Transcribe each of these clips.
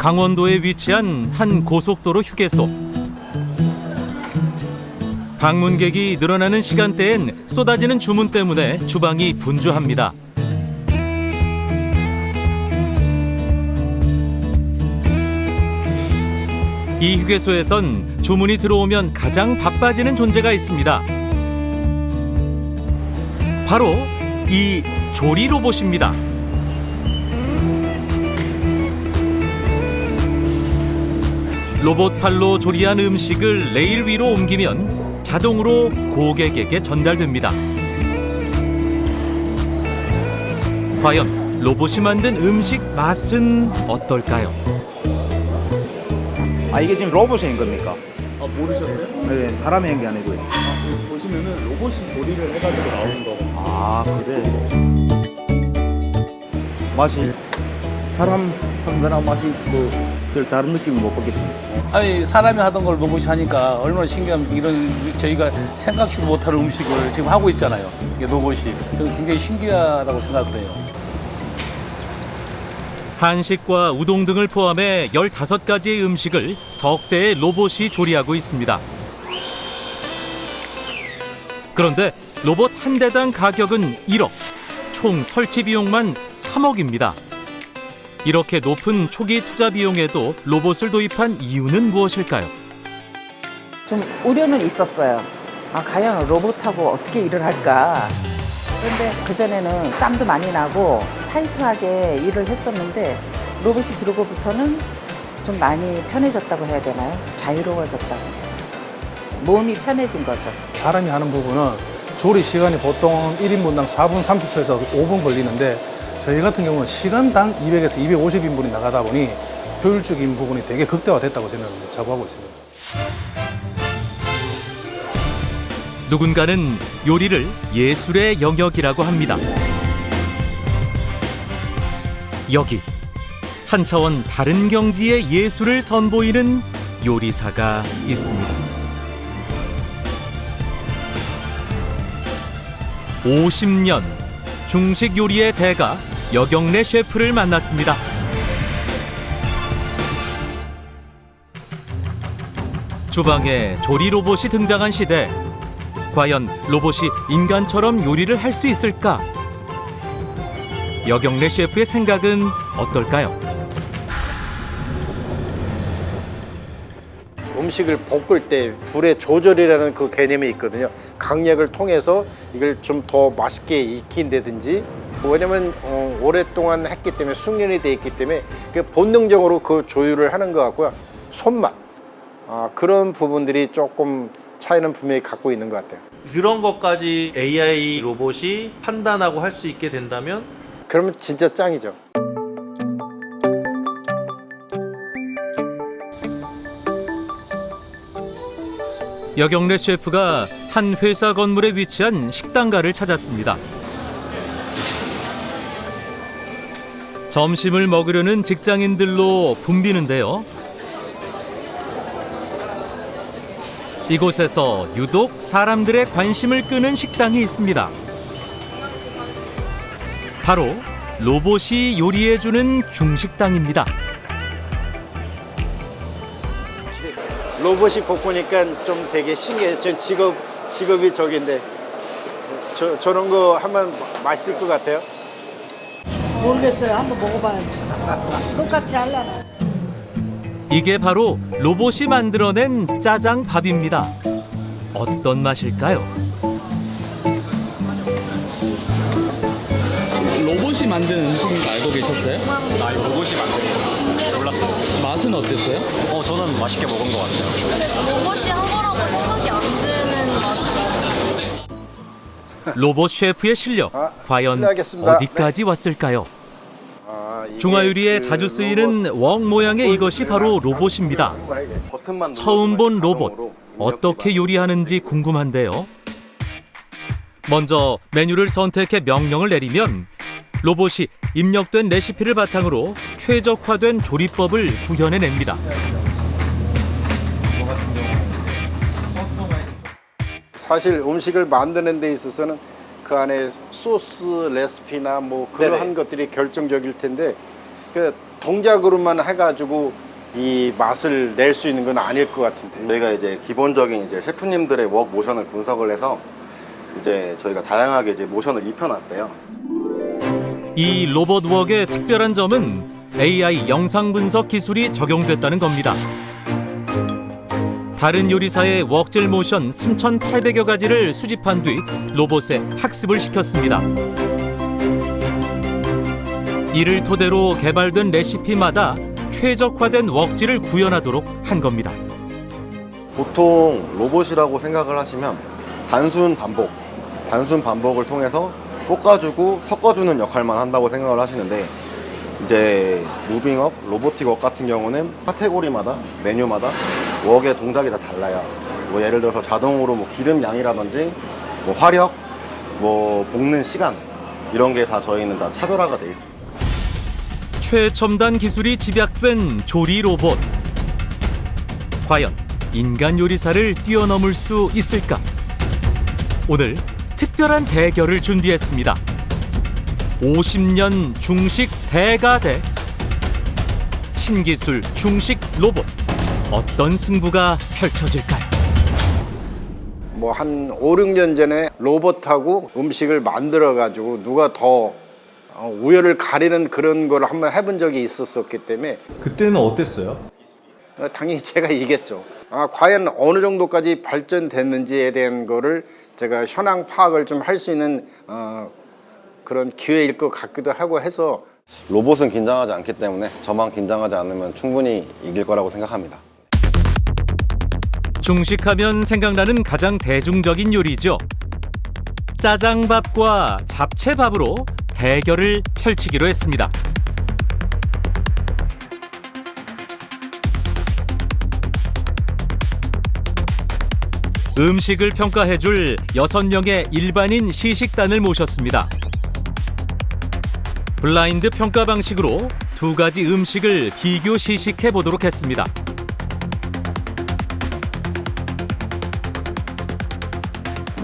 강원도에 위치한 한 고속도로 휴게소. 방문객이 늘어나는 시간대엔 쏟아지는 주문 때문에 주방이 분주합니다. 이 휴게소에선 주문이 들어오면 가장 바빠지는 존재가 있습니다. 바로 이 조리 로봇입니다. 로봇 팔로 조리한 음식을 레일 위로 옮기면 자동으로 고객에게 전달됩니다. 과연 로봇이 만든 음식 맛은 어떨까요? 아 이게 지금 로봇인 겁니까? 아 모르셨어요? 네, 사람이 한게 아니고요. 보시면은 로봇이 조리를 해가지고 나오는 거. 아 그래. 맛이 사람 한 거나 맛이 뭐 별 다른 느낌을 못 받겠습니다. 아니 사람이 하던 걸 로봇이 하니까 얼마나 신기한 이런 저희가 생각지도 못할 음식을 지금 하고 있잖아요. 이게 로봇이 저는 굉장히 신기하다고 생각을 해요. 한식과 우동 등을 포함해 15가지의 음식을 석 대의 로봇이 조리하고 있습니다. 그런데 로봇 한 대당 가격은 1억, 총 설치 비용만 3억입니다. 이렇게 높은 초기 투자 비용에도 로봇을 도입한 이유는 무엇일까요? 좀 우려는 있었어요. 아, 과연 로봇하고 어떻게 일을 할까. 그런데 그전에는 땀도 많이 나고 타이트하게 일을 했었는데 로봇이 들어오고부터는 좀 많이 편해졌다고 해야 되나요? 자유로워졌다고. 몸이 편해진 거죠. 사람이 하는 부분은 조리 시간이 보통 1인분당 4분 30초에서 5분 걸리는데 저희 같은 경우는 시간당 200에서 250인분이 나가다 보니 효율적인 부분이 되게 극대화됐다고 저는 자부하고 있습니다. 누군가는 요리를 예술의 영역이라고 합니다. 여기 한 차원 다른 경지의 예술을 선보이는 요리사가 있습니다. 50년 중식 요리의 대가 여경래 셰프를 만났습니다. 주방에 조리 로봇이 등장한 시대 과연 로봇이 인간처럼 요리를 할 수 있을까? 여경래 셰프의 생각은 어떨까요? 음식을 볶을 때 불의 조절이라는 그 개념이 있거든요. 강약을 통해서 이걸 좀 더 맛있게 익힌다든지 왜냐면 어, 오랫동안 했기 때문에 숙련이 돼 있기 때문에 그 본능적으로 그 조율을 하는 것 같고요. 손맛 아, 그런 부분들이 조금 차이는 분명히 갖고 있는 것 같아요. 그런 것까지 AI 로봇이 판단하고 할 수 있게 된다면 그러면 진짜 짱이죠. 여경래 셰프가 한 회사 건물에 위치한 식당가를 찾았습니다. 점심을 먹으려는 직장인들로 붐비는데요. 이곳에서 유독 사람들의 관심을 끄는 식당이 있습니다. 바로 로봇이 요리해주는 중식당입니다. 로봇이 볶으니까 좀 되게 신기해요. 전 직업 직업이 저긴데 저 저런 거 하면 맛있을 것 같아요. 모르겠어요. 한번 먹어봐야죠. 똑같이 하려나. 이게 바로 로봇이 만들어낸 짜장밥입니다. 어떤 맛일까요? 로봇이 만든 음식인 거 알고 계셨어요? 아 로봇이 만든 거 몰랐어요. 맛은 어땠어요? 어 저는 맛있게 먹은 것 같아요. 로봇이 한 거라고 생각이 안 드는 맛이거든요. 로봇 셰프의 실력 아, 과연 실례하겠습니다. 어디까지 왔을까요? 아, 이게 중화요리에 그 자주 쓰이는 웡 모양의 이것이 바로 로봇입니다. 처음 본 로봇 어떻게 요리하는지 궁금한데요. 먼저 메뉴를 선택해 명령을 내리면 로봇이 입력된 레시피를 바탕으로 최적화된 조리법을 구현해냅니다. 사실 음식을 만드는 데 있어서는 그 안에 소스 레시피나 뭐 그러한 것들이 결정적일 텐데 그 동작으로만 해가지고 이 맛을 낼 수 있는 건 아닐 것 같은데. 저희가 이제 기본적인 이제 셰프님들의 웍 모션을 분석을 해서 이제 저희가 다양하게 이제 모션을 입혀놨어요. 이 로봇 웍의 특별한 점은 AI 영상 분석 기술이 적용됐다는 겁니다. 다른 요리사의 웍질 모션 3,800여 가지를 수집한 뒤 로봇에 학습을 시켰습니다. 이를 토대로 개발된 레시피마다 최적화된 웍질을 구현하도록 한 겁니다. 보통 로봇이라고 생각을 하시면 단순 반복, 단순 반복을 통해서 볶아주고 섞어주는 역할만 한다고 생각을 하시는데 이제 무빙업, 로보틱업 같은 경우는 카테고리마다 메뉴마다 웍의 동작이 다 달라요. 뭐 예를 들어서 자동으로 뭐 기름 양이라든지 뭐 화력, 뭐 볶는 시간 이런 게 다 저희는 다 차별화가 돼 있어요. 최첨단 기술이 집약된 조리 로봇. 과연 인간 요리사를 뛰어넘을 수 있을까? 오늘 특별한 대결을 준비했습니다. 50년 중식 대가 대 신기술 중식 로봇 어떤 승부가 펼쳐질까요? 뭐 한 5, 6년 전에 로봇하고 음식을 만들어 가지고 누가 더 어, 우열을 가리는 그런 걸 한번 해본 적이 있었었기 때문에 그때는 어땠어요? 어, 당연히 제가 이겼죠. 아, 과연 어느 정도까지 발전됐는지에 대한 거를 제가 현황 파악을 좀 할 수 있는 어, 그런 기회일 것 같기도 하고 해서 로봇은 긴장하지 않기 때문에 저만 긴장하지 않으면 충분히 이길 거라고 생각합니다. 중식하면 생각나는 가장 대중적인 요리죠. 짜장밥과 잡채밥으로 대결을 펼치기로 했습니다. 음식을 평가해줄 여섯 명의 일반인 시식단을 모셨습니다. 블라인드 평가 방식으로 두 가지 음식을 비교 시식해 보도록 했습니다.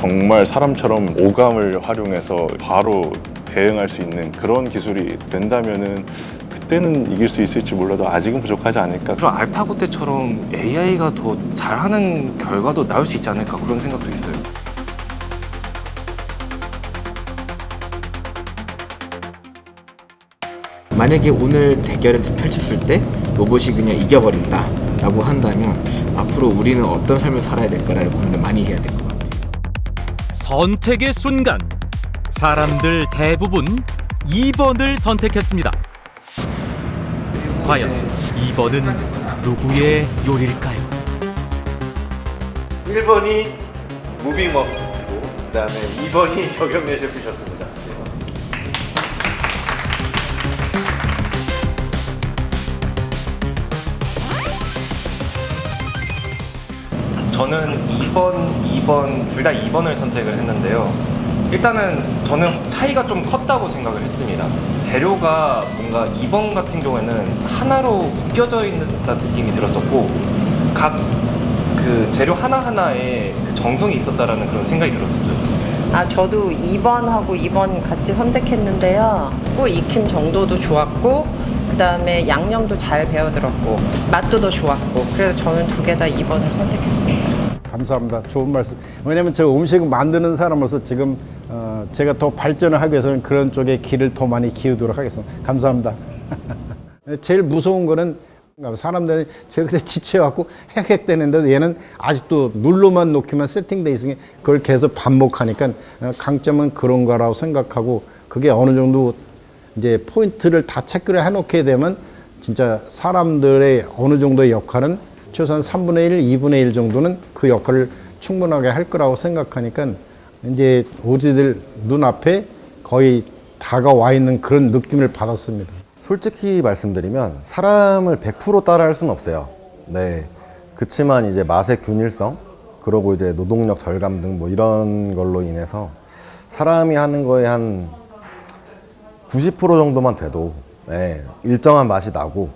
정말 사람처럼 오감을 활용해서 바로 대응할 수 있는 그런 기술이 된다면은 그때는 이길 수 있을지 몰라도 아직은 부족하지 않을까. 그럼 알파고 때처럼 AI가 더 잘하는 결과도 나올 수 있지 않을까 그런 생각도 있어요. 만약에 오늘 대결에서 펼쳤을 때 로봇이 그냥 이겨버린다 라고 한다면 앞으로 우리는 어떤 삶을 살아야 될까라는 고민을 많이 해야 될 것 같아요 선택의 순간 사람들 대부분 2번을 선택했습니다. 과연 2번은 누구의 요리일까요? 1번이 무빙업이고 그다음에 2번이 격영래 셰 저는 2번, 2번 둘 다 2번을 선택을 했는데요. 일단은 저는 차이가 좀 컸다고 생각을 했습니다. 재료가 뭔가 2번 같은 경우에는 하나로 묶여져 있는 느낌이 들었었고 각 그 재료 하나하나에 그 정성이 있었다라는 그런 생각이 들었었어요. 아, 저도 2번하고 2번 같이 선택했는데요. 꾸 익힘 정도도 좋았고, 그 다음에 양념도 잘 배어들었고, 맛도 더 좋았고, 그래서 저는 두 개 다 2번을 선택했습니다. 감사합니다. 좋은 말씀. 왜냐면 저 음식 만드는 사람으로서 지금 어, 제가 더 발전을 하기 위해서는 그런 쪽에 길을 더 많이 기우도록 하겠습니다. 감사합니다. 제일 무서운 거는 사람들이 제가 그때 지쳐갖고 헥헥대는데도 얘는 아직도 눌러만 놓기만 세팅돼 있으니 그걸 계속 반복하니까 어, 강점은 그런 거라고 생각하고 그게 어느 정도 이제 포인트를 다 체크를 해놓게 되면 진짜 사람들의 어느 정도의 역할은 최소한 3분의 1, 2분의 1 정도는 그 역할을 충분하게 할 거라고 생각하니까 이제 우리들 눈앞에 거의 다가와 있는 그런 느낌을 받았습니다. 솔직히 말씀드리면 사람을 100% 따라할 수는 없어요. 네. 그치만 이제 맛의 균일성, 그러고 이제 노동력 절감 등 뭐 이런 걸로 인해서 사람이 하는 거에 한 90% 정도만 돼도 네, 일정한 맛이 나고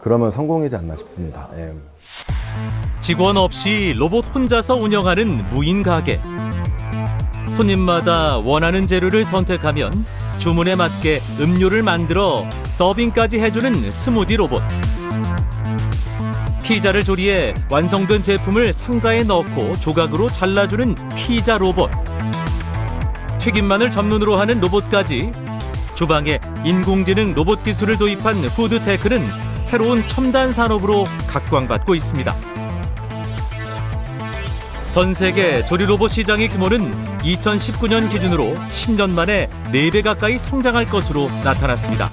그러면 성공이지 않나 싶습니다. 예. 직원 없이 로봇 혼자서 운영하는 무인 가게. 손님마다 원하는 재료를 선택하면 주문에 맞게 음료를 만들어 서빙까지 해주는 스무디 로봇. 피자를 조리해 완성된 제품을 상자에 넣고 조각으로 잘라주는 피자 로봇. 튀김만을 전문으로 하는 로봇까지 주방에 인공지능 로봇 기술을 도입한 푸드테크는 새로운 첨단 산업으로 각광받고 있습니다. 전 세계 조리 로봇 시장의 규모는 2019년 기준으로 10년 만에 4배 가까이 성장할 것으로 나타났습니다.